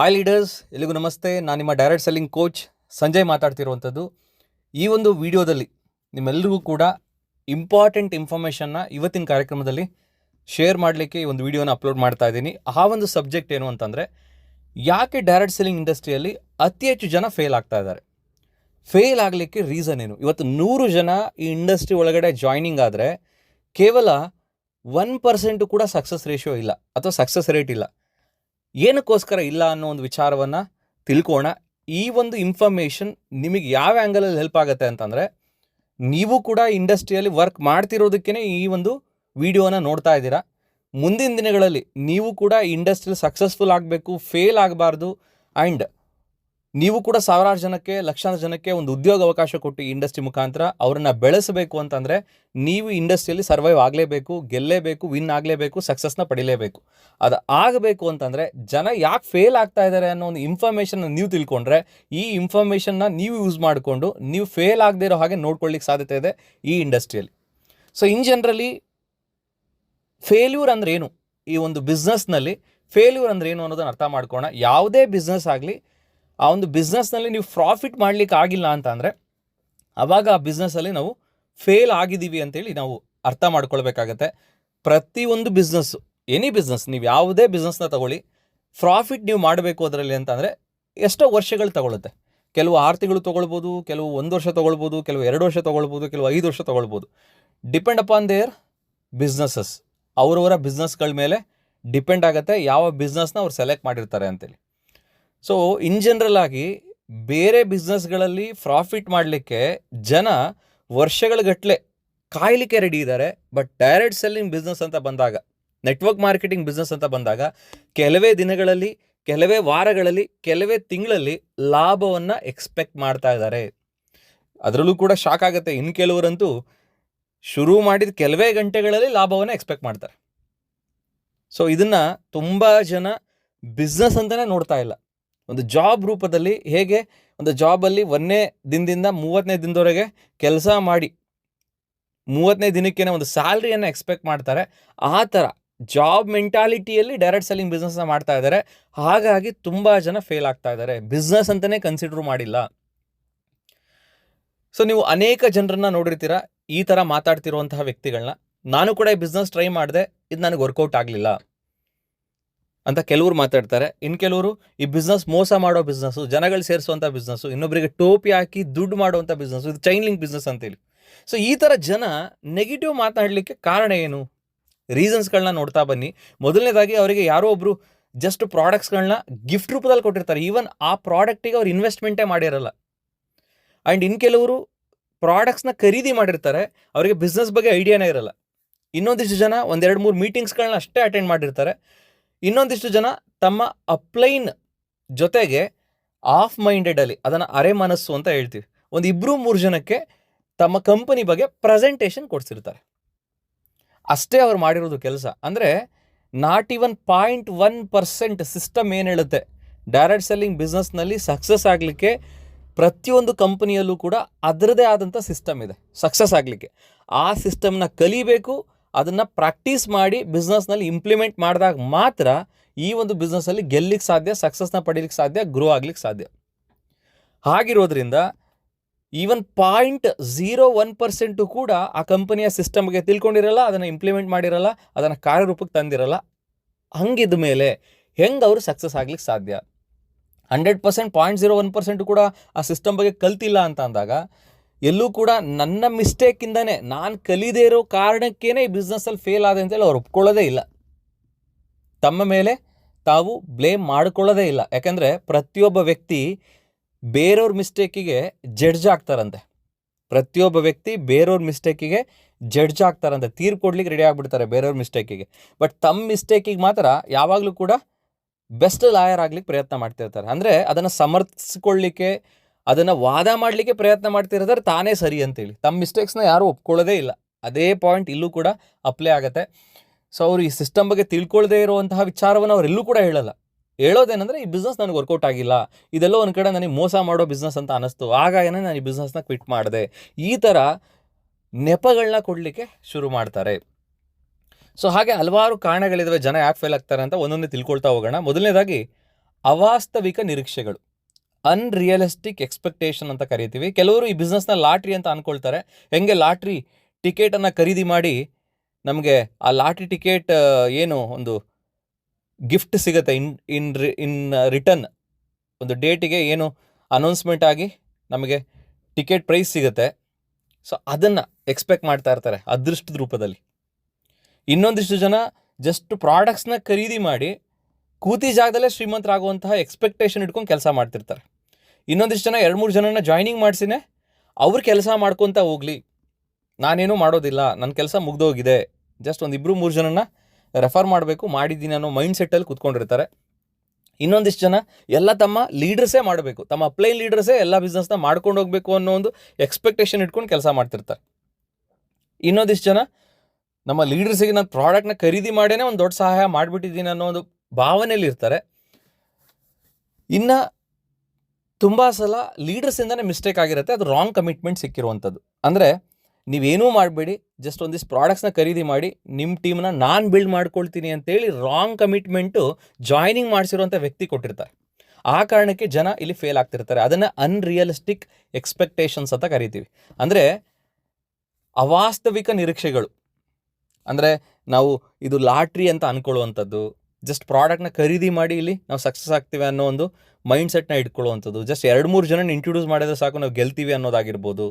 Hi leaders ಎಲ್ಲಿಗೂ ನಮಸ್ತೆ. ನಾನು ನಿಮ್ಮ ಡೈರೆಕ್ಟ್ ಸೆಲ್ಲಿಂಗ್ ಕೋಚ್ ಸಂಜಯ್ ಮಾತಾಡ್ತಿರುವಂಥದ್ದು. ಈ ಒಂದು ವಿಡಿಯೋದಲ್ಲಿ ನಿಮ್ಮೆಲ್ಲರಿಗೂ ಕೂಡ ಇಂಪಾರ್ಟೆಂಟ್ ಇನ್ಫಾರ್ಮೇಷನ್ನ ಇವತ್ತಿನ ಕಾರ್ಯಕ್ರಮದಲ್ಲಿ ಶೇರ್ ಮಾಡಲಿಕ್ಕೆ ಈ ಒಂದು ವಿಡಿಯೋನ ಅಪ್ಲೋಡ್ ಮಾಡ್ತಾ ಇದ್ದೀನಿ. ಆ ಒಂದು ಸಬ್ಜೆಕ್ಟ್ ಏನು ಅಂತಂದರೆ, ಯಾಕೆ ಡೈರೆಕ್ಟ್ ಸೆಲ್ಲಿಂಗ್ ಇಂಡಸ್ಟ್ರಿಯಲ್ಲಿ ಅತಿ ಹೆಚ್ಚು ಜನ ಫೇಲ್ ಆಗ್ತಾ ಇದ್ದಾರೆ? ಫೇಲ್ ಆಗಲಿಕ್ಕೆ ರೀಸನ್ ಏನು? ಇವತ್ತು ನೂರು ಜನ ಈ ಇಂಡಸ್ಟ್ರಿ ಒಳಗಡೆ ಜಾಯ್ನಿಂಗ್ ಆದರೆ ಕೇವಲ ಒನ್ ಪರ್ಸೆಂಟು ಕೂಡ ಸಕ್ಸಸ್ ರೇಷಿಯೋ ಇಲ್ಲ, ಅಥವಾ ಸಕ್ಸಸ್ ರೇಟ್ ಇಲ್ಲ. ಏನಕ್ಕೋಸ್ಕರ ಇಲ್ಲ ಅನ್ನೋ ಒಂದು ವಿಚಾರವನ್ನು ತಿಳ್ಕೋಣ ಈ ಒಂದು ಇನ್ಫಾರ್ಮೇಷನ್ ನಿಮಗೆ ಯಾವ ಆ್ಯಂಗಲಲ್ಲಿ ಹೆಲ್ಪ್ ಆಗುತ್ತೆ ಅಂತಂದರೆ, ನೀವು ಕೂಡ ಇಂಡಸ್ಟ್ರಿಯಲ್ಲಿ ವರ್ಕ್ ಮಾಡ್ತಿರೋದಕ್ಕೇ ಈ ಒಂದು ವಿಡಿಯೋನ ನೋಡ್ತಾ ಇದ್ದೀರಾ. ಮುಂದಿನ ದಿನಗಳಲ್ಲಿ ನೀವು ಕೂಡ ಇಂಡಸ್ಟ್ರಿಯಲ್ಲಿ ಸಕ್ಸಸ್ಫುಲ್ ಆಗಬೇಕು ಫೇಲ್ ಆಗಬಾರ್ದು ಆ್ಯಂಡ್ ನೀವು ಕೂಡ ಸಾವಿರಾರು ಜನಕ್ಕೆ, ಲಕ್ಷಾಂತರ ಜನಕ್ಕೆ ಒಂದು ಉದ್ಯೋಗ ಅವಕಾಶ ಕೊಟ್ಟು ಇಂಡಸ್ಟ್ರಿ ಮುಖಾಂತರ ಅವರನ್ನ ಬೆಳೆಸಬೇಕು ಅಂತಂದರೆ ನೀವು ಇಂಡಸ್ಟ್ರಿಯಲ್ಲಿ ಸರ್ವೈವ್ ಆಗಲೇಬೇಕು, ಗೆಲ್ಲೇಬೇಕು, ವಿನ್ ಆಗಲೇಬೇಕು, ಸಕ್ಸಸ್ನ ಪಡಿಲೇಬೇಕು. ಅದು ಆಗಬೇಕು ಅಂತಂದರೆ ಜನ ಯಾಕೆ ಫೇಲ್ ಆಗ್ತಾ ಇದ್ದಾರೆ ಅನ್ನೋ ಒಂದು ಇನ್ಫಾರ್ಮೇಷನ್ನ ನೀವು ತಿಳ್ಕೊಂಡ್ರೆ ಈ ಇನ್ಫಾರ್ಮೇಷನ್ನ ನೀವು ಯೂಸ್ ಮಾಡಿಕೊಂಡು ನೀವು ಫೇಲ್ ಆಗದೇ ಇರೋ ಹಾಗೆ ನೋಡ್ಕೊಳ್ಳಿಕ್ಕೆ ಸಾಧ್ಯತೆ ಇದೆ ಈ ಇಂಡಸ್ಟ್ರಿಯಲ್ಲಿ. ಸೊ, ಇನ್ ಜನರಲಿ ಫೇಲ್ಯೂರ್ ಅಂದ್ರೆ ಏನು? ಈ ಒಂದು ಬಿಸ್ನೆಸ್ನಲ್ಲಿ ಫೇಲ್ಯೂರ್ ಅಂದ್ರೆ ಏನು ಅನ್ನೋದನ್ನ ಅರ್ಥ ಮಾಡ್ಕೋಣ ಯಾವುದೇ ಬಿಸ್ನೆಸ್ ಆಗಲಿ ಆ ಒಂದು ಬಿಸ್ನೆಸ್ನಲ್ಲಿ ನೀವು ಪ್ರಾಫಿಟ್ ಮಾಡಲಿಕ್ಕೆ ಆಗಿಲ್ಲ ಅಂತ ಅಂದರೆ ಆವಾಗ ಆ ಬಿಸ್ನೆಸ್ಸಲ್ಲಿ ನಾವು ಫೇಲ್ ಆಗಿದ್ದೀವಿ ಅಂತೇಳಿ ನಾವು ಅರ್ಥ ಮಾಡ್ಕೊಳ್ಬೇಕಾಗತ್ತೆ. ಪ್ರತಿಯೊಂದು ಬಿಸ್ನೆಸ್ಸು ಎನಿ ಬಿಸ್ನೆಸ್ ನೀವು ಯಾವುದೇ ಬಿಸ್ನೆಸ್ನ ತಗೊಳ್ಳಿ ಪ್ರಾಫಿಟ್ ನೀವು ಮಾಡಬೇಕು ಅದರಲ್ಲಿ ಅಂತಂದರೆ ಎಷ್ಟೋ ವರ್ಷಗಳು ತಗೊಳುತ್ತೆ. ಕೆಲವು ಆರು ತಿಂಗಳು ತೊಗೊಳ್ಬೋದು, ಕೆಲವು ಒಂದು ವರ್ಷ ತೊಗೊಳ್ಬೋದು, ಕೆಲವು ಎರಡು ವರ್ಷ ತೊಗೊಳ್ಬೋದು, ಕೆಲವು ಐದು ವರ್ಷ ತೊಗೊಳ್ಬೋದು. ಡಿಪೆಂಡ್ ಅಪಾನ್ ದೇರ್ ಬಿಸ್ನೆಸ್ಸಸ್ ಅವರವರ ಬಿಸ್ನೆಸ್ಗಳ ಮೇಲೆ ಡಿಪೆಂಡ್ ಆಗುತ್ತೆ, ಯಾವ ಬಿಸ್ನೆಸ್ನ ಅವ್ರು ಸೆಲೆಕ್ಟ್ ಮಾಡಿರ್ತಾರೆ ಅಂತೇಳಿ. ಸೊ ಇನ್ ಜನರಲ್ ಆಗಿ ಬೇರೆ ಬಿಸ್ನೆಸ್ಗಳಲ್ಲಿ ಪ್ರಾಫಿಟ್ ಮಾಡಲಿಕ್ಕೆ ಜನ ವರ್ಷಗಳಗಟ್ಟಲೆ ಕಾಯಲಿಕ್ಕೆ ರೆಡಿ ಇದ್ದಾರೆ ಬಟ್ ಡೈರೆಕ್ಟ್ ಸೆಲ್ಲಿಂಗ್ ಬಿಸ್ನೆಸ್ ಅಂತ ಬಂದಾಗ ನೆಟ್ವರ್ಕ್ ಮಾರ್ಕೆಟಿಂಗ್ ಬಿಸ್ನೆಸ್ ಅಂತ ಬಂದಾಗ ಕೆಲವೇ ದಿನಗಳಲ್ಲಿ, ಕೆಲವೇ ವಾರಗಳಲ್ಲಿ, ಕೆಲವೇ ತಿಂಗಳಲ್ಲಿ ಲಾಭವನ್ನು ಎಕ್ಸ್ಪೆಕ್ಟ್ ಮಾಡ್ತಾ ಇದ್ದಾರೆ ಅದರಲ್ಲೂ ಕೂಡ ಶಾಕ್ ಆಗುತ್ತೆ. ಇನ್ನು ಕೆಲವರಂತೂ ಶುರು ಮಾಡಿದ ಕೆಲವೇ ಗಂಟೆಗಳಲ್ಲಿ ಲಾಭವನ್ನು ಎಕ್ಸ್ಪೆಕ್ಟ್ ಮಾಡ್ತಾರೆ. ಸೊ ಇದನ್ನು ತುಂಬ ಜನ ಬಿಸ್ನೆಸ್ ಅಂತಲೇ ನೋಡ್ತಾ ಇಲ್ಲ. ಒಂದು ಜಾಬ್ ರೂಪದಲ್ಲಿ ಹೇಗೆ ಒಂದು ಜಾಬಲ್ಲಿ ಒಂದನೇ ದಿನದಿಂದ ಮೂವತ್ತನೇ ದಿನದವರೆಗೆ ಕೆಲಸ ಮಾಡಿ ಮೂವತ್ತನೇ ದಿನಕ್ಕೇನೆ ಒಂದು ಸ್ಯಾಲ್ರಿಯನ್ನು ಎಕ್ಸ್ಪೆಕ್ಟ್ ಮಾಡ್ತಾರೆ. ಆ ಥರ ಜಾಬ್ ಮೆಂಟಾಲಿಟಿಯಲ್ಲಿ ಡೈರೆಕ್ಟ್ ಸೆಲ್ಲಿಂಗ್ ಬಿಸ್ನೆಸ್ನ ಮಾಡ್ತಾ ಇದ್ದಾರೆ. ಹಾಗಾಗಿ ತುಂಬ ಜನ ಫೇಲ್ ಆಗ್ತಾ ಇದ್ದಾರೆ. ಬಿಸ್ನೆಸ್ ಅಂತಲೇ ಕನ್ಸಿಡರ್ ಮಾಡಿಲ್ಲ. ಸೊ, ನೀವು ಅನೇಕ ಜನರನ್ನ ನೋಡಿರ್ತೀರ, ಈ ಥರ ಮಾತಾಡ್ತಿರುವಂತಹ ವ್ಯಕ್ತಿಗಳನ್ನ ನಾನು ಕೂಡ ಈ ಬಿಸ್ನೆಸ್ ಟ್ರೈ ಮಾಡಿದೆ, ಇದು ನನಗೆ ವರ್ಕೌಟ್ ಆಗಲಿಲ್ಲ. ಅಂತ ಕೆಲವರು ಮಾತಾಡ್ತಾರೆ. ಇನ್ನು ಕೆಲವರು ಈ ಬಿಸ್ನೆಸ್ ಮೋಸ ಮಾಡೋ ಬಿಸ್ನೆಸ್ಸು ಜನಗಳು ಸೇರಿಸುವಂಥ ಬಿಸ್ನೆಸ್ಸು ಇನ್ನೊಬ್ಬರಿಗೆ ಟೋಪಿ ಹಾಕಿ ದುಡ್ಡು ಮಾಡುವಂಥ ಬಿಸ್ನೆಸ್ಸು ಇದು ಚೈನ್ ಲಿಂಕ್ ಬಿಸ್ನೆಸ್ ಅಂತೇಳಿ. ಸೊ ಈ ಥರ ಜನ ನೆಗೆಟಿವ್ ಮಾತಾಡಲಿಕ್ಕೆ ಕಾರಣ ಏನು? ರೀಸನ್ಸ್ಗಳನ್ನ ನೋಡ್ತಾ ಬನ್ನಿ. ಮೊದಲನೇದಾಗಿ ಅವರಿಗೆ ಯಾರೋ ಒಬ್ಬರು ಜಸ್ಟ್ ಪ್ರಾಡಕ್ಟ್ಸ್ಗಳನ್ನ ಗಿಫ್ಟ್ ರೂಪದಲ್ಲಿ ಕೊಟ್ಟಿರ್ತಾರೆ. ಈವನ್ ಆ ಪ್ರಾಡಕ್ಟಿಗೆ ಅವ್ರು ಇನ್ವೆಸ್ಟ್ಮೆಂಟೇ ಮಾಡಿರಲ್ಲ. ಆ್ಯಂಡ್ ಇನ್ನು ಕೆಲವರು ಪ್ರಾಡಕ್ಟ್ಸ್ನ ಖರೀದಿ ಮಾಡಿರ್ತಾರೆ. ಅವರಿಗೆ ಬಿಸ್ನೆಸ್ ಬಗ್ಗೆ ಐಡಿಯಾನೇ ಇರಲ್ಲ. ಇನ್ನೊಂದಿಷ್ಟು ಜನ ಒಂದೆರಡು ಮೂರು ಮೀಟಿಂಗ್ಸ್ಗಳನ್ನ ಅಷ್ಟೇ ಅಟೆಂಡ್ ಮಾಡಿರ್ತಾರೆ. ಇನ್ನೊಂದಿಷ್ಟು ಜನ ತಮ್ಮ ಅಪ್ಲೈನ್ ಜೊತೆಗೆ ಆಫ್ ಮೈಂಡೆಡಲ್ಲಿ ಅದನ್ನು ಅರೆ ಮನಸ್ಸು ಅಂತ ಹೇಳ್ತೀವಿ. ಒಂದು ಇಬ್ಬರು ಮೂರು ಜನಕ್ಕೆ ತಮ್ಮ ಕಂಪನಿ ಬಗ್ಗೆ ಪ್ರೆಸೆಂಟೇಷನ್ ಕೊಡ್ಸಿರ್ತಾರೆ. ಅಷ್ಟೇ ಅವ್ರು ಮಾಡಿರೋದು ಕೆಲಸ. ಅಂದರೆ not even point one percent system ಏನು ಹೇಳುತ್ತೆ? ಡೈರೆಕ್ಟ್ ಸೆಲ್ಲಿಂಗ್ ಬಿಸ್ನೆಸ್ನಲ್ಲಿ ಸಕ್ಸಸ್ ಆಗಲಿಕ್ಕೆ ಪ್ರತಿಯೊಂದು ಕಂಪನಿಯಲ್ಲೂ ಕೂಡ ಅದರದೇ ಆದಂಥ ಸಿಸ್ಟಮ್ ಇದೆ. ಸಕ್ಸಸ್ ಆಗಲಿಕ್ಕೆ. ಆ ಸಿಸ್ಟಮ್ನ ಕಲಿಬೇಕು ಅದನ್ನು ಪ್ರಾಕ್ಟೀಸ್ ಮಾಡಿ ಬಿಸ್ನೆಸ್ನಲ್ಲಿ ಇಂಪ್ಲಿಮೆಂಟ್ ಮಾಡಿದಾಗ ಮಾತ್ರ ಈ ಒಂದು ಬಿಸ್ನೆಸ್ಸಲ್ಲಿ ಗೆಲ್ಲಿಕ್ಕೆ ಸಾಧ್ಯ ಸಕ್ಸಸ್ನ ಪಡೀಲಿಕ್ಕೆ ಸಾಧ್ಯ ಗ್ರೋ ಆಗ್ಲಿಕ್ಕೆ ಸಾಧ್ಯ. ಹಾಗಿರೋದ್ರಿಂದ even point zero one percent ಕೂಡ ಆ ಕಂಪನಿಯ ಬಗ್ಗೆ ತಿಳ್ಕೊಂಡಿರಲ್ಲ, ಅದನ್ನು ಇಂಪ್ಲಿಮೆಂಟ್ ಮಾಡಿರಲ್ಲ, ಅದನ್ನು ಕಾರ್ಯರೂಪಕ್ಕೆ ತಂದಿರಲ್ಲ, ಹಂಗಿದ ಮೇಲೆ ಹೆಂಗೆ ಅವರು ಸಕ್ಸಸ್ ಆಗ್ಲಿಕ್ಕೆ ಸಾಧ್ಯ? Hundred percent point zero one percent ಕೂಡ ಆ ಸಿಸ್ಟಮ್ ಬಗ್ಗೆ ಕಲ್ತಿಲ್ಲ ಅಂತ ಅಂದಾಗ ಎಲ್ಲೂ ಕೂಡ ನನ್ನ ಮಿಸ್ಟೇಕಿಂದನೇ ನಾನು ಕಲಿದೇ ಇರೋ ಕಾರಣಕ್ಕೇನೆ ಈ ಬಿಸ್ನೆಸ್ಸಲ್ಲಿ ಫೇಲ್ ಆದೆ ಅಂತೇಳಿ ಅವ್ರು ಒಪ್ಕೊಳ್ಳೋದೇ ಇಲ್ಲ. ತಮ್ಮ ಮೇಲೆ ತಾವು ಬ್ಲೇಮ್ ಮಾಡ್ಕೊಳ್ಳೋದೇ ಇಲ್ಲ. ಯಾಕಂದರೆ ಪ್ರತಿಯೊಬ್ಬ ವ್ಯಕ್ತಿ ಬೇರೆಯವ್ರ ಮಿಸ್ಟೇಕಿಗೆ ಜಡ್ಜ್ ಆಗ್ತಾರಂತೆ. ಪ್ರತಿಯೊಬ್ಬ ವ್ಯಕ್ತಿ ಬೇರೆಯವ್ರ ಮಿಸ್ಟೇಕಿಗೆ ಜಡ್ಜ್ ಆಗ್ತಾರಂತೆ. ತೀರ್ಪು ಕೊಡ್ಲಿಕ್ಕೆ ರೆಡಿ ಆಗಿಬಿಡ್ತಾರೆ ಬೇರೆಯವ್ರ ಮಿಸ್ಟೇಕಿಗೆ ಬಟ್ ತಮ್ಮ ಮಿಸ್ಟೇಕಿಗೆ ಮಾತ್ರ ಯಾವಾಗಲೂ ಕೂಡ ಬೆಸ್ಟ್ ಲಾಯರ್ ಆಗ್ಲಿಕ್ಕೆ ಪ್ರಯತ್ನ ಮಾಡ್ತಿರ್ತಾರೆ. ಅಂದರೆ ಅದನ್ನು ಸಮರ್ಥಿಸ್ಕೊಳ್ಳಿಕ್ಕೆ ಅದನ್ನು ವಾದ ಮಾಡಲಿಕ್ಕೆ ಪ್ರಯತ್ನ ಮಾಡ್ತಿರೋದ್ರೆ ತಾನೇ ಸರಿ ಅಂತೇಳಿ. ತಮ್ಮ ಮಿಸ್ಟೇಕ್ಸ್ನ ಯಾರೂ ಒಪ್ಕೊಳ್ಳೋದೇ ಇಲ್ಲ. ಅದೇ ಪಾಯಿಂಟ್ ಇಲ್ಲೂ ಕೂಡ ಅಪ್ಲೈ ಆಗುತ್ತೆ. ಸೊ ಅವರು ಈ ಸಿಸ್ಟಮ್ ಬಗ್ಗೆ ತಿಳ್ಕೊಳ್ಳದೇ ಇರುವಂತಹ ವಿಚಾರವನ್ನು ಎಲ್ಲೂ ಕೂಡ ಹೇಳಲ್ಲ. ಹೇಳೋದೇನೆಂದರೆ, ಈ ಬಿಸ್ನೆಸ್ ನನಗೆ ವರ್ಕೌಟ್ ಆಗಿಲ್ಲ. ಇದೆಲ್ಲ ಒಂದು ಕಡೆ ನನಗೆ ಮೋಸ ಮಾಡೋ ಬಿಸ್ನೆಸ್ ಅಂತ ಅನ್ನಿಸ್ತು ಏನೇ ನಾನು ಈ ಬಿಸ್ನೆಸ್ನ ಕ್ವಿಟ್ ಮಾಡಿದೆ. ಈ ಥರ ನೆಪಗಳನ್ನ ಕೊಡಲಿಕ್ಕೆ ಶುರು ಮಾಡ್ತಾರೆ. ಸೊ ಹಾಗೆ ಹಲವಾರು ಕಾರಣಗಳಿದ್ದಾವೆ ಜನ ಯಾಕೆ ಫೇಲ್ ಆಗ್ತಾರೆ ಅಂತ ಒಂದೊಂದೇ ತಿಳ್ಕೊಳ್ತಾ ಹೋಗೋಣ. ಮೊದಲನೇದಾಗಿ ಅವಾಸ್ತವಿಕ ನಿರೀಕ್ಷೆಗಳು. ಅನ್ರಿಯಲಿಸ್ಟಿಕ್ ಎಕ್ಸ್ಪೆಕ್ಟೇಷನ್ ಅಂತ ಕರಿತೀವಿ. ಕೆಲವರು ಈ ಬಿಸ್ನೆಸ್ನ ಲಾಟ್ರಿ ಅಂತ ಅನ್ಕೊಳ್ತಾರೆ. ಹೆಂಗೆ ಲಾಟ್ರಿ ಟಿಕೆಟನ್ನು ಖರೀದಿ ಮಾಡಿ ನಮಗೆ ಆ ಲಾಟ್ರಿ ಟಿಕೆಟ್ ಏನು ಒಂದು ಗಿಫ್ಟ್ ಸಿಗುತ್ತೆ. ಇನ್ ಇನ್ ರಿ, ಇನ್ ರಿಟರ್ನ್ ಒಂದು ಡೇಟಿಗೆ ಏನು ಅನೌನ್ಸ್ಮೆಂಟ್ ಆಗಿ ನಮಗೆ ಟಿಕೆಟ್ ಪ್ರೈಸ್ ಸಿಗುತ್ತೆ. ಸೊ ಅದನ್ನು ಎಕ್ಸ್ಪೆಕ್ಟ್ ಮಾಡ್ತಾ ಇರ್ತಾರೆ ಅದೃಷ್ಟದ ರೂಪದಲ್ಲಿ. ಇನ್ನೊಂದಿಷ್ಟು ಜನ ಜಸ್ಟ್ ಪ್ರಾಡಕ್ಟ್ಸ್ನ ಖರೀದಿ ಮಾಡಿ ಕೂತಿ ಜಾಗದಲ್ಲೇ ಶ್ರೀಮಂತರಾಗುವಂತಹ ಎಕ್ಸ್ಪೆಕ್ಟೇಷನ್ ಇಟ್ಕೊಂಡು ಕೆಲಸ ಮಾಡ್ತಿರ್ತಾರೆ. ಇನ್ನೊಂದಿಷ್ಟು ಜನ, ಎರಡು ಮೂರು ಜನನ ಜಾಯ್ನಿಂಗ್ ಮಾಡಿಸಿನೇ, ಅವ್ರು ಕೆಲಸ ಮಾಡ್ಕೊತ ಹೋಗ್ಲಿ. ನಾನೇನು ಮಾಡೋದಿಲ್ಲ ನನ್ನ ಕೆಲಸ ಮುಗ್ದೋಗಿದೆ. ಜಸ್ಟ್ ಒಂದು ಇಬ್ಬರು ಮೂರು ಜನನ ರೆಫರ್ ಮಾಡಬೇಕು, ಮಾಡಿದ್ದೀನಿ ಅನ್ನೋ ಮೈಂಡ್ ಸೆಟ್ಟಲ್ಲಿ ಕೂತ್ಕೊಂಡಿರ್ತಾರೆ. ಇನ್ನೊಂದಿಷ್ಟು ಜನ, ಎಲ್ಲ ತಮ್ಮ ಲೀಡರ್ಸೇ ಮಾಡಬೇಕು. ತಮ್ಮ ಅಪ್ಲೈನ್ ಲೀಡರ್ಸೇ ಎಲ್ಲ ಬಿಸ್ನೆಸ್ನ ಮಾಡ್ಕೊಂಡು ಹೋಗಬೇಕು ಅನ್ನೋ ಒಂದು ಎಕ್ಸ್ಪೆಕ್ಟೇಷನ್ ಇಟ್ಕೊಂಡು ಕೆಲಸ ಮಾಡ್ತಿರ್ತಾರೆ. ಇನ್ನೊಂದಿಷ್ಟು ಜನ, ನಮ್ಮ ಲೀಡರ್ಸಿಗೆ ನಾನು ಪ್ರಾಡಕ್ಟ್ನ ಖರೀದಿ ಮಾಡೇ ಒಂದು ದೊಡ್ಡ ಸಹಾಯ ಮಾಡಿಬಿಟ್ಟಿದ್ದೀನಿ ಅನ್ನೋ ಒಂದು ಭಾವನೆಯಲ್ಲಿ ಇರ್ತಾರೆ ಇನ್ನು ತುಂಬ ಸಲ ಲೀಡರ್ಸಿಂದನೇ ಮಿಸ್ಟೇಕ್ ಆಗಿರುತ್ತೆ, ಅದು ರಾಂಗ್ ಕಮಿಟ್ಮೆಂಟ್ ಸಿಕ್ಕಿರುವಂಥದ್ದು. ಅಂದರೆ ನೀವೇನೂ ಮಾಡಬೇಡಿ ಜಸ್ಟ್ ಒಂದಿಷ್ಟು ಪ್ರಾಡಕ್ಟ್ಸ್ನ ಖರೀದಿ ಮಾಡಿ ನಿಮ್ಮ ಟೀಮ್ನ ನಾನು ಬಿಲ್ಡ್ ಮಾಡ್ಕೊಳ್ತೀನಿ ಅಂತೇಳಿ ರಾಂಗ್ ಕಮಿಟ್ಮೆಂಟು ಜಾಯ್ನಿಂಗ್ ಮಾಡಿಸಿರುವಂಥ ವ್ಯಕ್ತಿ ಕೊಟ್ಟಿರ್ತಾರೆ. ಆ ಕಾರಣಕ್ಕೆ ಜನ ಇಲ್ಲಿ ಫೇಲ್ ಆಗ್ತಿರ್ತಾರೆ. ಅದನ್ನು ಅನ್ರಿಯಲಿಸ್ಟಿಕ್ ಎಕ್ಸ್ಪೆಕ್ಟೇಷನ್ಸ್ ಅಂತ ಕರಿತೀವಿ. ಅಂದರೆ ಅವಾಸ್ತವಿಕ ನಿರೀಕ್ಷೆಗಳು. ಅಂದರೆ ನಾವು ಇದು ಲಾಟ್ರಿ ಅಂತ ಅಂದ್ಕೊಳ್ಳುವಂಥದ್ದು ಜಸ್ಟ್ ಪ್ರಾಡಕ್ಟ್ನ ಖರೀದಿ ಮಾಡಿ ಇಲ್ಲಿ ನಾವು ಸಕ್ಸಸ್ ಆಗ್ತೀವಿ ಅನ್ನೋ ಒಂದು ಮೈಂಡ್ ಸೆಟ್ನ ಇಟ್ಕೊಳ್ಳುವಂಥದ್ದು. ಜಸ್ಟ್ ಎರಡು ಮೂರು ಜನನ ಇಂಟ್ರೊಡ್ಯೂಸ್ ಮಾಡಿದ್ರೆ ಸಾಕು, ನಾವು ಗೆಲ್ತೀವಿ ಅನ್ನೋದಾಗಿರ್ಬೋದು.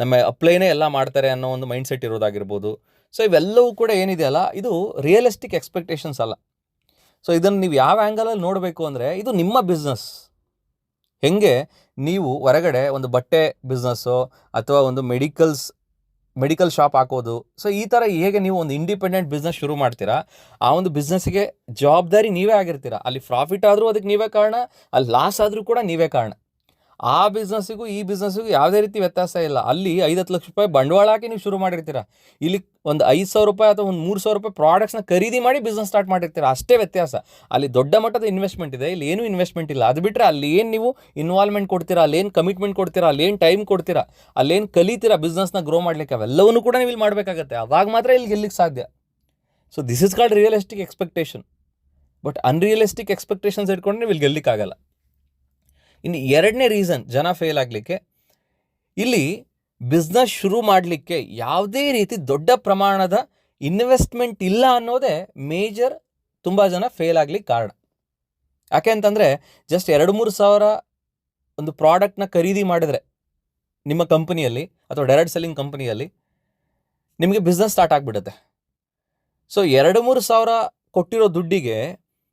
ನಮ್ಮ ಅಪ್ಲೈನೇ ಎಲ್ಲ ಮಾಡ್ತಾರೆ ಅನ್ನೋ ಒಂದು ಮೈಂಡ್ ಸೆಟ್ ಇರೋದಾಗಿರ್ಬೋದು. ಸೊ ಇವೆಲ್ಲವೂ ಕೂಡ ಏನಿದೆಯಲ್ಲ ಇದು ರಿಯಲಿಸ್ಟಿಕ್ ಎಕ್ಸ್ಪೆಕ್ಟೇಷನ್ಸ್ ಅಲ್ಲ. ಸೊ ಇದನ್ನು ನೀವು ಯಾವ ಆ್ಯಂಗಲಲ್ಲಿ ನೋಡಬೇಕು ಅಂದರೆ, ಇದು ನಿಮ್ಮ ಬಿಸ್ನೆಸ್ ಹೆಂಗೆ? ನೀವು ಹೊರಗಡೆ ಒಂದು ಬಟ್ಟೆ ಬಿಸ್ನೆಸ್ಸು ಅಥವಾ ಒಂದು ಮೆಡಿಕಲ್ಸ್ ಮೆಡಿಕಲ್ ಶಾಪ್ ಹಾಕೋದು. ಸೊ ಈ ಥರ ಹೇಗೆ ನೀವು ಒಂದು ಇಂಡಿಪೆಂಡೆಂಟ್ ಬಿಸ್ನೆಸ್ ಶುರು ಮಾಡ್ತೀರಾ? ಆ ಒಂದು ಬಿಸ್ನೆಸ್ಗೆ ಜವಾಬ್ದಾರಿ ನೀವೇ ಆಗಿರ್ತೀರಾ? ಅಲ್ಲಿ ಪ್ರಾಫಿಟ್ ಆದರೂ ಅದಕ್ಕೆ ನೀವೇ ಕಾರಣ, ಅಲ್ಲಿ ಲಾಸ್ ಆದರೂ ಕೂಡ ನೀವೇ ಕಾರಣ. ಆ ಬಿಸ್ನೆಸ್ಸಿಗೂ ಈ ಬಿಸ್ನೆಸ್ಸಿಗೂ ಯಾವುದೇ ರೀತಿ ವ್ಯತ್ಯಾಸ ಇಲ್ಲ. ಅಲ್ಲಿ ಐದತ್ತು ಲಕ್ಷ ರೂಪಾಯಿ ಬಂಡವಾಳ ಹಾಕಿ ನೀವು ಶುರು ಮಾಡಿರ್ತೀರ. ಇಲ್ಲಿ ಒಂದು ಐದು ಸಾವಿರ ರೂಪಾಯಿ ಅಥವಾ ಒಂದು ಮೂರು ಸಾವಿರ ರೂಪಾಯಿ ಪ್ರಾಡಕ್ಟ್ಸ್ನ ಖರೀದಿ ಮಾಡಿ ಬಿಸ್ನೆಸ್ ಸ್ಟಾರ್ಟ್ ಮಾಡಿರ್ತೀರ. ಅಷ್ಟೇ ವ್ಯತ್ಯಾಸ. ಅಲ್ಲಿ ದೊಡ್ಡ ಮಟ್ಟದ ಇನ್ವೆಸ್ಟ್ಮೆಂಟ್ ಇದೆ. ಇಲ್ಲಿ ಏನೂ ಇನ್ವೆಸ್ಟ್ಮೆಂಟ್ ಇಲ್ಲ. ಅದು ಬಿಟ್ಟರೆ ಅಲ್ಲಿ ಏನು ನೀವು ಇನ್ವಾಲ್ವ್ಮೆಂಟ್ ಕೊಡ್ತೀರಾ ಅಲ್ಲೇನು ಕಮಿಟ್ಮೆಂಟ್ ಕೊಡ್ತೀರಾ ಏನು ಟೈಮ್ ಕೊಡ್ತೀರಾ ಅಲ್ಲೇನು ಕಲಿತೀರಾ ಬಿಸ್ನೆಸ್ನ ಗ್ರೋ ಮಾಡಲಿಕ್ಕೆ, ಅವೆಲ್ಲವನ್ನೂ ಕೂಡ ನೀವು ಇಲ್ಲಿ ಮಾಡಬೇಕಾಗತ್ತೆ. ಅವಾಗ ಮಾತ್ರ ಇಲ್ಲಿ ಗೆಲ್ಲಿಕ್ಕೆ ಸಾಧ್ಯ. So this is called realistic expectation but unrealistic expectations ಇಟ್ಕೊಂಡ್ರೆ ನೀವು ಇಲ್ಲಿ ಗೆಲ್ಲಿಕ್ಕಾಗಲ್ಲ. ಇನ್ನು ಎರಡನೇ ರೀಸನ್ ಜನ ಫೇಲ್ ಆಗಲಿಕ್ಕೆ, ಇಲ್ಲಿ ಬಿಸ್ನೆಸ್ ಶುರು ಮಾಡಲಿಕ್ಕೆ ಯಾವುದೇ ರೀತಿ ದೊಡ್ಡ ಪ್ರಮಾಣದ ಇನ್ವೆಸ್ಟ್ಮೆಂಟ್ ಇಲ್ಲ ಅನ್ನೋದೇ ಮೇಜರ್ ತುಂಬ ಜನ ಫೇಲ್ ಆಗಲಿಕ್ಕೆ ಕಾರಣ. ಯಾಕೆ ಅಂತಂದರೆ ಜಸ್ಟ್ ಎರಡು ಮೂರು ಸಾವಿರ ಒಂದು ಪ್ರಾಡಕ್ಟ್ನ ಖರೀದಿ ಮಾಡಿದರೆ ನಿಮ್ಮ ಕಂಪನಿಯಲ್ಲಿ ಅಥವಾ ಡೈರೆಕ್ಟ್ ಸೆಲ್ಲಿಂಗ್ ಕಂಪನಿಯಲ್ಲಿ ನಿಮಗೆ ಬಿಸ್ನೆಸ್ ಸ್ಟಾರ್ಟ್ ಆಗಿಬಿಡುತ್ತೆ. ಸೊ ಎರಡು ಮೂರು ಸಾವಿರ ಕೊಟ್ಟಿರೋ ದುಡ್ಡಿಗೆ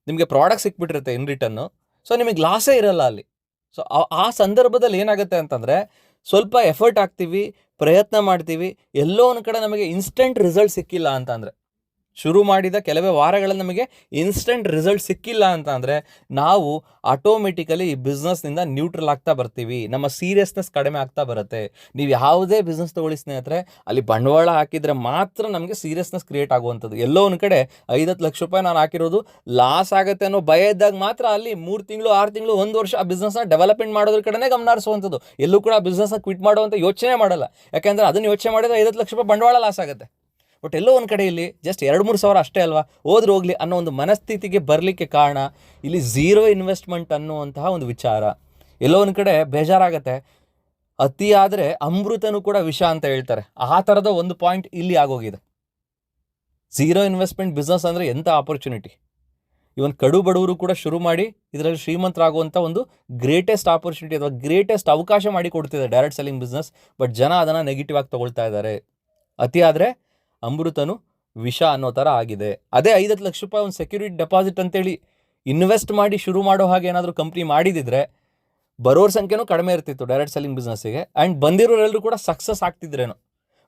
ನಿಮಗೆ ಪ್ರಾಡಕ್ಟ್ ಸಿಕ್ಬಿಟ್ಟಿರುತ್ತೆ ಇನ್ ರಿಟರ್ನು ಸೊ ನಿಮಗೆ ಲಾಸೇ ಇರಲ್ಲ ಅಲ್ಲಿ. ಸೊ ಆ ಸಂದರ್ಭದಲ್ಲಿ ಏನಾಗುತ್ತೆ ಅಂತಂದರೆ ಸ್ವಲ್ಪ ಎಫರ್ಟ್ ಹಾಕ್ತೀವಿ, ಪ್ರಯತ್ನ ಮಾಡ್ತೀವಿ, ಎಲ್ಲೋ ಒಂದು ಕಡೆ ನಮಗೆ ಇನ್ಸ್ಟೆಂಟ್ ರಿಸಲ್ಟ್ ಸಿಕ್ಕಿಲ್ಲ ಅಂತ ಅಂದರೆ ಶುರು ಮಾಡಿದ ಕೆಲವೇ ವಾರಗಳಲ್ಲಿ ನಮಗೆ ಇನ್ಸ್ಟೆಂಟ್ ರಿಸಲ್ಟ್ ಸಿಕ್ಕಿಲ್ಲ ಅಂತ ಅಂದರೆ ನಾವು ಆಟೋಮೆಟಿಕಲಿ ಈ ಬಿಸ್ನೆಸ್ನಿಂದ ನ್ಯೂಟ್ರಲ್ ಆಗ್ತಾ ಬರ್ತೀವಿ. ನಮ್ಮ ಸೀರಿಯಸ್ನೆಸ್ ಕಡಿಮೆ ಆಗ್ತಾ ಬರುತ್ತೆ. ನೀವು ಯಾವುದೇ ಬಿಸ್ನೆಸ್ ತೊಗೊಳ್ಳಿ ಸ್ನೇಹಿತರೆ, ಅಲ್ಲಿ ಬಂಡವಾಳ ಹಾಕಿದರೆ ಮಾತ್ರ ನಮಗೆ ಸೀರಿಯಸ್ನೆಸ್ ಕ್ರಿಯೇಟ್ ಆಗುವಂಥದ್ದು. ಎಲ್ಲೋ ಒಂದು ಕಡೆ ಐದತ್ತು ಲಕ್ಷ ರೂಪಾಯಿ ನಾನು ಹಾಕಿರೋದು ಲಾಸ್ ಆಗುತ್ತೆ ಅನ್ನೋ ಭಯ ಇದ್ದಾಗ ಮಾತ್ರ ಅಲ್ಲಿ ಮೂರು ತಿಂಗಳು, ಆರು ತಿಂಗಳು, ಒಂದು ವರ್ಷ ಆ ಬಿಸ್ನೆಸ್ನ ಡೆವಲಪ್ಮೆಂಟ್ ಮಾಡೋದ್ರ ಕಡೆನೇ ಗಮನ ಹರಿಸುವಂಥದ್ದು. ಎಲ್ಲೂ ಕೂಡ ಆ ಬಿಸ್ನೆಸ್ನ ಕ್ವಿಟ್ ಮಾಡುವಂಥ ಯೋಚನೆ ಮಾಡಲ್ಲ. ಯಾಕೆಂದರೆ ಅದನ್ನು ಯೋಚನೆ ಮಾಡಿದರೆ ಐದತ್ತು ಲಕ್ಷ ರೂಪಾಯಿ ಬಂಡವಾಳ ಲಾಸ್ ಆಗುತ್ತೆ. ಬಟ್ ಎಲ್ಲೋ ಒಂದು ಕಡೆಯಲ್ಲಿ ಜಸ್ಟ್ ಎರಡು ಮೂರು ಸಾವಿರ ಅಷ್ಟೇ ಅಲ್ವಾ? ಹೋದ್ರೆ ಹೋಗಲಿ ಅನ್ನೋ ಒಂದು ಮನಸ್ಥಿತಿಗೆ ಬರಲಿಕ್ಕೆ ಕಾರಣ ಇಲ್ಲಿ ಝೀರೋ ಇನ್ವೆಸ್ಟ್ಮೆಂಟ್ ಅನ್ನುವಂತಹ ಒಂದು ವಿಚಾರ. ಎಲ್ಲೋ ಒಂದು ಕಡೆ ಬೇಜಾರಾಗತ್ತೆ. ಅತಿ ಆದರೆ ಅಮೃತನೂ ಕೂಡ ವಿಷ ಅಂತ ಹೇಳ್ತಾರೆ. ಆ ಥರದ ಒಂದು ಪಾಯಿಂಟ್ ಇಲ್ಲಿ ಆಗೋಗಿದೆ. ಝೀರೋ ಇನ್ವೆಸ್ಟ್ಮೆಂಟ್ ಬಿಸ್ನೆಸ್ ಅಂದರೆ ಎಂಥ ಆಪರ್ಚುನಿಟಿ ಇವನ್ ಕಡು ಬಡವರು ಕೂಡ ಶುರು ಮಾಡಿ ಇದರಲ್ಲಿ ಶ್ರೀಮಂತರಾಗುವಂಥ ಒಂದು ಗ್ರೇಟೆಸ್ಟ್ ಆಪರ್ಚುನಿಟಿ ಅಥವಾ ಗ್ರೇಟೆಸ್ಟ್ ಅವಕಾಶ ಮಾಡಿ ಕೊಡ್ತಿದೆ ಡೈರೆಕ್ಟ್ ಸೆಲ್ಲಿಂಗ್ ಬಿಸ್ನೆಸ್ ಬಟ್ ಜನ ಅದನ್ನು ನೆಗೆಟಿವ್ ಆಗಿ ತೊಗೊಳ್ತಾ ಇದ್ದಾರೆ. ಅತಿ ಆದರೆ ಅಮೃತನು ವಿಷ ಅನ್ನೋ ಥರ ಆಗಿದೆ. ಅದೇ ಐದತ್ತು ಲಕ್ಷ ರೂಪಾಯಿ ಒಂದು ಸೆಕ್ಯೂರಿಟಿ ಡೆಪಾಸಿಟ್ ಅಂತೇಳಿ ಇನ್ವೆಸ್ಟ್ ಮಾಡಿ ಶುರು ಮಾಡೋ ಹಾಗೆ ಏನಾದರೂ ಕಂಪ್ನಿ ಮಾಡಿದಿದ್ರೆ ಬರೋರ ಸಂಖ್ಯೆನೂ ಕಡಿಮೆ ಇರ್ತಿತ್ತು ಡೈರೆಕ್ಟ್ ಸೆಲ್ಲಿಂಗ್ ಬಿಸ್ನೆಸ್ಸಿಗೆ ಆ್ಯಂಡ್ ಬಂದಿರೋರೆಲ್ಲರೂ ಕೂಡ ಸಕ್ಸಸ್ ಆಗ್ತಿದ್ರೇನು.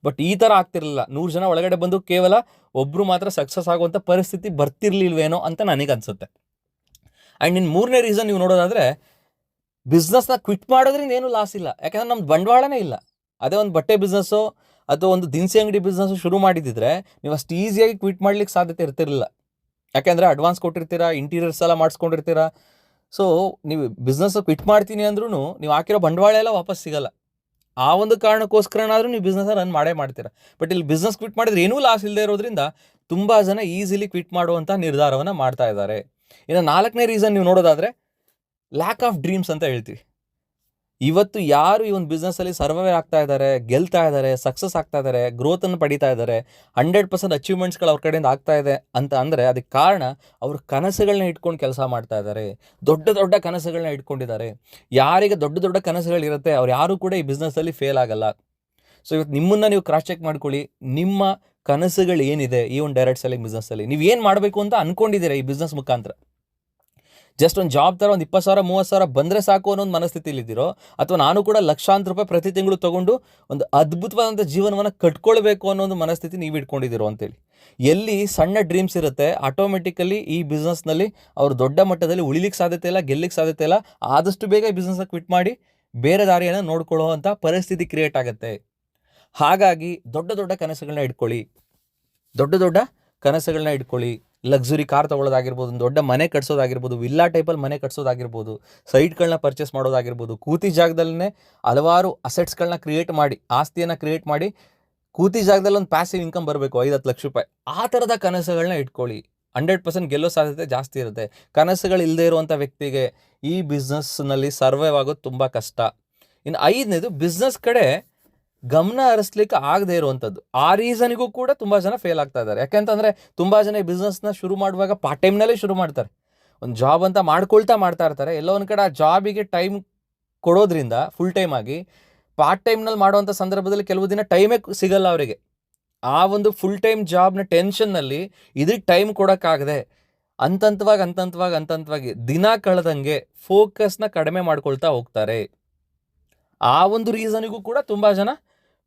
ಬಟ್ ಈ ಥರ ಆಗ್ತಿರಲಿಲ್ಲ. ನೂರು ಜನ ಒಳಗಡೆ ಬಂದು ಕೇವಲ ಒಬ್ಬರು ಮಾತ್ರ ಸಕ್ಸಸ್ ಆಗುವಂಥ ಪರಿಸ್ಥಿತಿ ಬರ್ತಿರ್ಲಿಲ್ವೇನೋ ಅಂತ ನನಗೆ ಅನಿಸುತ್ತೆ ಆ್ಯಂಡ್ ಇನ್ನು ಮೂರನೇ ರೀಸನ್ ನೀವು ನೋಡೋದಾದರೆ ಬಿಸ್ನೆಸ್ನ ಕ್ವಿಟ್ ಮಾಡೋದ್ರಿಂದ ಏನೂ ಲಾಸ್ ಇಲ್ಲ. ಯಾಕಂದ್ರೆ ನಮ್ದು ಬಂಡವಾಳನೇ ಇಲ್ಲ. ಅದೇ ಒಂದು ಬಟ್ಟೆ ಬಿಸ್ನೆಸ್ಸು ಅಥವಾ ಒಂದು ದಿನಸಿ ಅಂಗಡಿ ಬಿಸ್ನೆಸ್ ಶುರು ಮಾಡಿದ್ದಿದ್ರೆ ನೀವು ಅಷ್ಟು ಈಸಿಯಾಗಿ ಕ್ವಿಟ್ ಮಾಡ್ಲಿಕ್ಕೆ ಸಾಧ್ಯತೆ ಇರ್ತಿರಲಿಲ್ಲ. ಯಾಕೆಂದ್ರೆ ಅಡ್ವಾನ್ಸ್ ಕೊಟ್ಟಿರ್ತೀರಾ ಇಂಟೀರಿಯರ್ಸ್ ಎಲ್ಲ ಮಾಡಿಸ್ಕೊಂಡಿರ್ತೀರಾ. ಸೊ ನೀವು ಬಿಸ್ನೆಸ್ ಕ್ವಿಟ್ ಮಾಡ್ತೀನಿ ಅಂದ್ರೂ ನೀವು ಹಾಕಿರೋ ಬಂಡವಾಳ ಎಲ್ಲ ವಾಪಸ್ ಸಿಗಲ್ಲ. ಆ ಒಂದು ಕಾರಣಕ್ಕೋಸ್ಕರನಾದರೂ ನೀವು ಬಿಸ್ನೆಸ್ ರನ್ ಮಾಡೇ ಮಾಡ್ತೀರಾ. ಬಟ್ ಇಲ್ಲಿ ಬಿಸ್ನೆಸ್ ಕ್ವಿಟ್ ಮಾಡಿದ್ರೆ ಏನೂ ಲಾಸ್ ಇಲ್ಲದೆ ಇರೋದ್ರಿಂದ ತುಂಬ ಜನ ಈಸಿಲಿ ಕ್ವಿಟ್ ಮಾಡುವಂಥ ನಿರ್ಧಾರವನ್ನು ಮಾಡ್ತಾ ಇದ್ದಾರೆ. ಇನ್ನು ನಾಲ್ಕನೇ ರೀಸನ್ ನೀವು ನೋಡೋದಾದರೆ ಲ್ಯಾಕ್ ಆಫ್ ಡ್ರೀಮ್ಸ್ ಅಂತ ಹೇಳ್ತೀವಿ. ಇವತ್ತು ಯಾರು ಈ ಒಂದು ಬಿಸ್ನೆಸ್ಸಲ್ಲಿ ಸರ್ವೈವ್ ಆಗ್ತಾ ಇದ್ದಾರೆ, ಗೆಲ್ತಾ ಇದ್ದಾರೆ ಸಕ್ಸಸ್ ಆಗ್ತಾ ಇದ್ದಾರೆ ಗ್ರೋತನ್ನು ಪಡಿತಾ ಇದ್ದಾರೆ ಹಂಡ್ರೆಡ್ ಪರ್ಸೆಂಟ್ ಅಚೀವ್ಮೆಂಟ್ಸ್ಗಳು ಅವ್ರ ಕಡೆಯಿಂದ ಆಗ್ತಾ ಇದೆ ಅಂತ ಅಂದರೆ ಅದಕ್ಕೆ ಕಾರಣ ಅವ್ರ ಕನಸುಗಳನ್ನ ಇಟ್ಕೊಂಡು ಕೆಲಸ ಮಾಡ್ತಾ ಇದ್ದಾರೆ. ದೊಡ್ಡ ದೊಡ್ಡ ಕನಸುಗಳನ್ನ ಇಟ್ಕೊಂಡಿದ್ದಾರೆ. ಯಾರಿಗೆ ದೊಡ್ಡ ದೊಡ್ಡ ಕನಸುಗಳಿರುತ್ತೆ ಅವ್ರು ಯಾರೂ ಕೂಡ ಈ ಬಿಸ್ನೆಸ್ಸಲ್ಲಿ ಫೇಲ್ ಆಗಲ್ಲ. ಸೊ ಇವತ್ತು ನಿಮ್ಮನ್ನು ನೀವು ಕ್ರಾಸ್ ಚೆಕ್ ಮಾಡ್ಕೊಳ್ಳಿ. ನಿಮ್ಮ ಕನಸುಗಳು ಏನಿದೆ ಈ ಒಂದು ಡೈರೆಕ್ಟ್ ಸೆಲ್ಲಿಂಗ್ ಬಿಸ್ನೆಸ್ಸಲ್ಲಿ ನೀವು ಏನು ಮಾಡಬೇಕು ಅಂತ ಅಂದ್ಕೊಂಡಿದ್ದೀರಾ ಈ ಬಿಸ್ನೆಸ್ ಮುಖಾಂತರ? ಜಸ್ಟ್ ಒಂದು ಜಾಬ್ ಥರ ಒಂದು ಇಪ್ಪತ್ತು ಸಾವಿರ, ಮೂವತ್ತು ಸಾವಿರ ಬಂದರೆ ಸಾಕು ಅನ್ನೋ ಒಂದು ಮನಸ್ಥಿತಿಲಿದ್ದೀರೋ ಅಥವಾ ನಾನು ಕೂಡ ಲಕ್ಷಾಂತರ ರೂಪಾಯಿ ಪ್ರತಿ ತಿಂಗಳು ತೊಗೊಂಡು ಒಂದು ಅದ್ಭುತವಾದಂಥ ಜೀವನವನ್ನು ಕಟ್ಕೊಳ್ಬೇಕು ಅನ್ನೋ ಒಂದು ಮನಸ್ಥಿತಿ ನೀವು ಇಟ್ಕೊಂಡಿದ್ದೀರೋ ಅಂತೇಳಿ. ಎಲ್ಲಿ ಸಣ್ಣ ಡ್ರೀಮ್ಸ್ ಇರುತ್ತೆ ಆಟೋಮೆಟಿಕಲಿ ಈ ಬಿಸ್ನೆಸ್ನಲ್ಲಿ ಅವರು ದೊಡ್ಡ ಮಟ್ಟದಲ್ಲಿ ಉಳಿಲಿಕ್ಕೆ ಸಾಧ್ಯತೆ ಇಲ್ಲ, ಗೆಲ್ಲಿಕ್ಕೆ ಸಾಧ್ಯತೆ ಇಲ್ಲ, ಆದಷ್ಟು ಬೇಗ ಈ ಬಿಸ್ನೆಸ್ನ ಕ್ವಿಟ್ ಮಾಡಿ ಬೇರೆ ದಾರಿಯನ್ನು ನೋಡ್ಕೊಳ್ಳೋ ಅಂಥ ಪರಿಸ್ಥಿತಿ ಕ್ರಿಯೇಟ್ ಆಗುತ್ತೆ. ಹಾಗಾಗಿ ದೊಡ್ಡ ದೊಡ್ಡ ಕನಸುಗಳನ್ನ ಇಟ್ಕೊಳ್ಳಿ. ದೊಡ್ಡ ದೊಡ್ಡ ಕನಸುಗಳನ್ನ ಇಟ್ಕೊಳ್ಳಿ. ಲಕ್ಸುರಿ ಕಾರ್ ತೊಗೊಳ್ಳೋದಾಗಿರ್ಬೋದು, ದೊಡ್ಡ ಮನೆ ಕಟ್ಸೋದಾಗಿರ್ಬೋದು ವಿಲ್ಲಾ ಟೈಪಲ್ಲಿ ಮನೆ ಕಟ್ಸೋದಾಗಿರ್ಬೋದು ಸೈಟ್ಗಳನ್ನ ಪರ್ಚೇಸ್ ಮಾಡೋದಾಗಿರ್ಬೋದು, ಕೂತಿ ಜಾಗದಲ್ಲೇ ಹಲವಾರು ಅಸೆಟ್ಸ್ಗಳನ್ನ ಕ್ರಿಯೇಟ್ ಮಾಡಿ, ಆಸ್ತಿಯನ್ನು ಕ್ರಿಯೇಟ್ ಮಾಡಿ, ಕೂತಿ ಜಾಗದಲ್ಲಿ ಒಂದು ಪ್ಯಾಸಿವ್ ಇನ್ಕಮ್ ಬರಬೇಕು, ಐದು ಹತ್ತು ಲಕ್ಷ ರೂಪಾಯಿ. ಆ ಥರದ ಕನಸುಗಳನ್ನ ಇಟ್ಕೊಳ್ಳಿ. ಹಂಡ್ರೆಡ್ ಪರ್ಸೆಂಟ್ ಗೆಲ್ಲೋ ಸಾಧ್ಯತೆ ಜಾಸ್ತಿ ಇರುತ್ತೆ. ಕನಸುಗಳು ಇಲ್ಲದೆ ಇರುವಂಥ ವ್ಯಕ್ತಿಗೆ ಈ ಬಿಸ್ನೆಸ್ನಲ್ಲಿ ಸರ್ವೈವ್ ಆಗೋದು ತುಂಬ ಕಷ್ಟ. ಇನ್ನು ಐದನೇದು ಬಿಸ್ನೆಸ್ ಕಡೆ ಗಮನ ಹರಿಸ್ಲಿಕ್ಕೆ ಆಗದೆ ಇರುವಂಥದ್ದು. ಆ ರೀಸನ್ಗೂ ಕೂಡ ತುಂಬ ಜನ ಫೇಲ್ ಆಗ್ತಾ ಇದ್ದಾರೆ. ಯಾಕೆಂತಂದರೆ ತುಂಬ ಜನ ಈ ಬಿಸ್ನೆಸ್ನ ಶುರು ಮಾಡುವಾಗ ಪಾರ್ಟ್ ಟೈಮ್ನಲ್ಲೇ ಶುರು ಮಾಡ್ತಾರೆ. ಒಂದು ಜಾಬ್ ಅಂತ ಮಾಡ್ಕೊಳ್ತಾ ಮಾಡ್ತಾ ಇರ್ತಾರೆ. ಎಲ್ಲೋ ಒಂದು ಕಡೆ ಆ ಜಾಬಿಗೆ ಟೈಮ್ ಕೊಡೋದ್ರಿಂದ ಫುಲ್ ಟೈಮ್ ಆಗಿ ಪಾರ್ಟ್ ಟೈಮ್ನಲ್ಲಿ ಮಾಡುವಂಥ ಸಂದರ್ಭದಲ್ಲಿ ಕೆಲವು ದಿನ ಟೈಮೇ ಸಿಗಲ್ಲ ಅವರಿಗೆ. ಆ ಒಂದು ಫುಲ್ ಟೈಮ್ ಜಾಬ್ನ ಟೆನ್ಷನ್ನಲ್ಲಿ ಇದಕ್ಕೆ ಟೈಮ್ ಕೊಡೋಕ್ಕಾಗದೆ ಅಂತಂತವಾಗಿ ಅಂತಂತವಾಗಿ ಅಂತಂತವಾಗಿ ದಿನ ಕಳೆದಂಗೆ ಫೋಕಸ್ನ ಕಡಿಮೆ ಮಾಡ್ಕೊಳ್ತಾ ಹೋಗ್ತಾರೆ. ಆ ಒಂದು ರೀಸನಿಗೂ ಕೂಡ ತುಂಬ ಜನ